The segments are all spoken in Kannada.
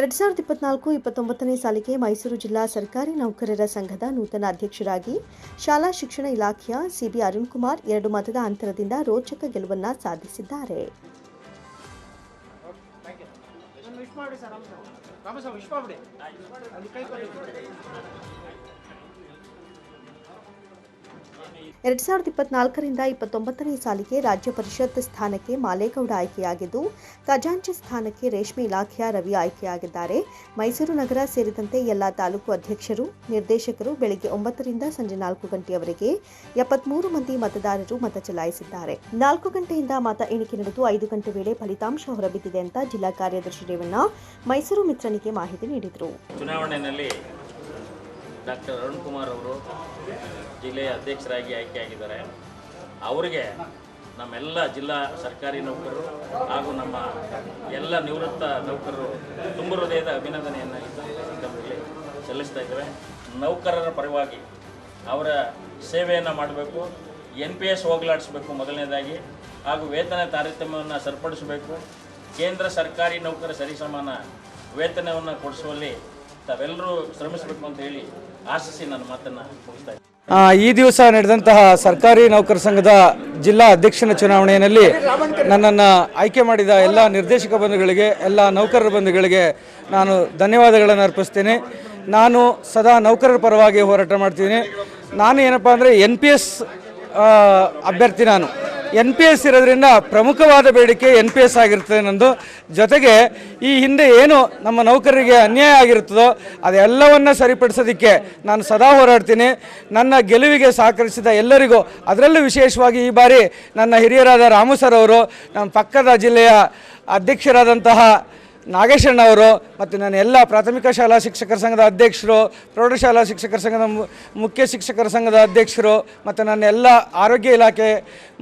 ಎರಡ್ ಸಾವಿರದ ಇಪ್ಪತ್ನಾಲ್ಕು ಇಪ್ಪತ್ತೊಂಬತ್ತನೇ ಸಾಲಿಗೆ ಮೈಸೂರು ಜಿಲ್ಲಾ ಸರ್ಕಾರಿ ನೌಕರರ ಸಂಘದ ನೂತನ ಅಧ್ಯಕ್ಷರಾಗಿ ಶಾಲಾ ಶಿಕ್ಷಣ ಇಲಾಖೆಯ ಸಿಬಿ ಅರುಣ್ ಕುಮಾರ್ ಎರಡು ಮತದ ಅಂತರದಿಂದ ರೋಚಕ ಗೆಲುವನ್ನ ಸಾಧಿಸಿದ್ದಾರೆ. ಎರಡ್ ಸಾವಿರದ ಇಪ್ಪತ್ನಾಲ್ಕರಿಂದ ಇಪ್ಪತ್ತೊಂಬತ್ತನೇ ಸಾಲಿಗೆ ರಾಜ್ಯ ಪರಿಷತ್ ಸ್ಥಾನಕ್ಕೆ ಮಾಲೇಗೌಡ ಆಯ್ಕೆಯಾಗಿದ್ದು, ಖಜಾಂಚಿ ಸ್ಥಾನಕ್ಕೆ ರೇಷ್ಮೆ ಇಲಾಖೆಯ ರವಿ ಆಯ್ಕೆಯಾಗಿದ್ದಾರೆ. ಮೈಸೂರು ನಗರ ಸೇರಿದಂತೆ ಎಲ್ಲ ತಾಲೂಕು ಅಧ್ಯಕ್ಷರು, ನಿರ್ದೇಶಕರು ಬೆಳಗ್ಗೆ ಒಂಬತ್ತರಿಂದ ಸಂಜೆ ನಾಲ್ಕು ಗಂಟೆಯವರೆಗೆ ಎಪ್ಪತ್ಮೂರು ಮಂದಿ ಮತದಾರರು ಮತ ಚಲಾಯಿಸಿದ್ದಾರೆ. ನಾಲ್ಕು ಗಂಟೆಯಿಂದ ಮತ ಎಣಿಕೆ ನಡೆದು ಐದು ಗಂಟೆ ವೇಳೆ ಫಲಿತಾಂಶ ಹೊರಬಿದ್ದಿದೆ ಅಂತ ಜಿಲ್ಲಾ ಕಾರ್ಯದರ್ಶಿ ರೇವಣ್ಣ ಮೈಸೂರು ಮಿತ್ರನಿಗೆ ಮಾಹಿತಿ ನೀಡಿದರು. ಡಾಕ್ಟರ್ ಅರುಣ್ ಕುಮಾರ್ ಅವರು ಜಿಲ್ಲೆಯ ಅಧ್ಯಕ್ಷರಾಗಿ ಆಯ್ಕೆಯಾಗಿದ್ದಾರೆ. ಅವರಿಗೆ ನಮ್ಮೆಲ್ಲ ಜಿಲ್ಲಾ ಸರ್ಕಾರಿ ನೌಕರರು ಹಾಗೂ ನಮ್ಮ ಎಲ್ಲ ನಿವೃತ್ತ ನೌಕರರು ತುಂಬ ಹೃದಯದ ಅಭಿನಂದನೆಯನ್ನು ಸಂದರ್ಭದಲ್ಲಿ ಸಲ್ಲಿಸ್ತಾ ಇದ್ದೇವೆ. ನೌಕರರ ಪರವಾಗಿ ಅವರ ಸೇವೆಯನ್ನು ಮಾಡಬೇಕು ಎನ್ ಪಿ ಎಸ್ ಹೋಗಲಾಡಿಸಬೇಕು ಮೊದಲನೇದಾಗಿ ಹಾಗೂ ವೇತನ ತಾರತಮ್ಯವನ್ನು ಸರಿಪಡಿಸಬೇಕು. ಕೇಂದ್ರ ಸರ್ಕಾರಿ ನೌಕರ ಸರಿಸಮಾನ ವೇತನವನ್ನು ಕೊಡಿಸುವಲ್ಲಿ ಈ ದಿವಸ ನಡೆದಂತಹ ಸರ್ಕಾರಿ ನೌಕರ ಸಂಘದ ಜಿಲ್ಲಾ ಅಧ್ಯಕ್ಷನ ಚುನಾವಣೆಯಲ್ಲಿ ನನ್ನನ್ನು ಆಯ್ಕೆ ಮಾಡಿದ ಎಲ್ಲ ನಿರ್ದೇಶಕ ಬಂಧುಗಳಿಗೆ, ಎಲ್ಲ ನೌಕರರ ಬಂಧುಗಳಿಗೆ ನಾನು ಧನ್ಯವಾದಗಳನ್ನು ಅರ್ಪಿಸ್ತೇನೆ. ನಾನು ಸದಾ ನೌಕರರ ಪರವಾಗಿ ಹೋರಾಟ ಮಾಡ್ತೀನಿ ನಾನು ಏನಪ್ಪ ಅಂದರೆ ಎನ್ ಪಿ ಎಸ್ ಅಭ್ಯರ್ಥಿ ನಾನು. ಎನ್ ಪಿ ಎಸ್ ಇರೋದ್ರಿಂದ ಪ್ರಮುಖವಾದ ಬೇಡಿಕೆ ಎನ್ ಪಿ ಎಸ್ ಆಗಿರ್ತದೆ ನಂದು ಜೊತೆಗೆ ಈ ಹಿಂದೆ ಏನು ನಮ್ಮ ನೌಕರರಿಗೆ ಅನ್ಯಾಯ ಆಗಿರುತ್ತದೋ ಅದೆಲ್ಲವನ್ನ ಸರಿಪಡಿಸೋದಕ್ಕೆ ನಾನು ಸದಾ ಹೋರಾಡ್ತೀನಿ. ನನ್ನ ಗೆಲುವಿಗೆ ಸಹಕರಿಸಿದ ಎಲ್ಲರಿಗೂ ಅದರಲ್ಲೂ ವಿಶೇಷವಾಗಿ ಈ ಬಾರಿ ನನ್ನ ಹಿರಿಯರಾದ ರಾಮು ಸರ್ ಅವರು, ನಮ್ಮ ಪಕ್ಕದ ಜಿಲ್ಲೆಯ ಅಧ್ಯಕ್ಷರಾದಂತಹ ನಾಗೇಶಣ್ಣ ಅವರು ಮತ್ತು ನನ್ನ ಎಲ್ಲ ಪ್ರಾಥಮಿಕ ಶಾಲಾ ಶಿಕ್ಷಕರ ಸಂಘದ ಅಧ್ಯಕ್ಷರು, ಪ್ರೌಢಶಾಲಾ ಶಿಕ್ಷಕರ ಸಂಘದ ಮುಖ್ಯ ಶಿಕ್ಷಕರ ಸಂಘದ ಅಧ್ಯಕ್ಷರು ಮತ್ತು ನನ್ನ ಎಲ್ಲ ಆರೋಗ್ಯ ಇಲಾಖೆ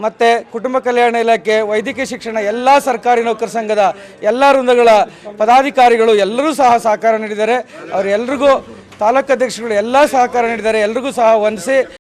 ಮತ್ತು ಕುಟುಂಬ ಕಲ್ಯಾಣ ಇಲಾಖೆ, ವೈದ್ಯಕೀಯ ಶಿಕ್ಷಣ, ಎಲ್ಲ ಸರ್ಕಾರಿ ನೌಕರ ಸಂಘದ ಎಲ್ಲ ವೃಂದಗಳ ಪದಾಧಿಕಾರಿಗಳು ಎಲ್ಲರೂ ಸಹ ಸಹಕಾರ ನೀಡಿದ್ದಾರೆ. ಅವರೆಲ್ಲರಿಗೂ ತಾಲೂಕು ಅಧ್ಯಕ್ಷರುಗಳು ಎಲ್ಲ ಸಹಕಾರ ನೀಡಿದ್ದಾರೆ. ಎಲ್ರಿಗೂ ಸಹ ವಂದಿಸಿ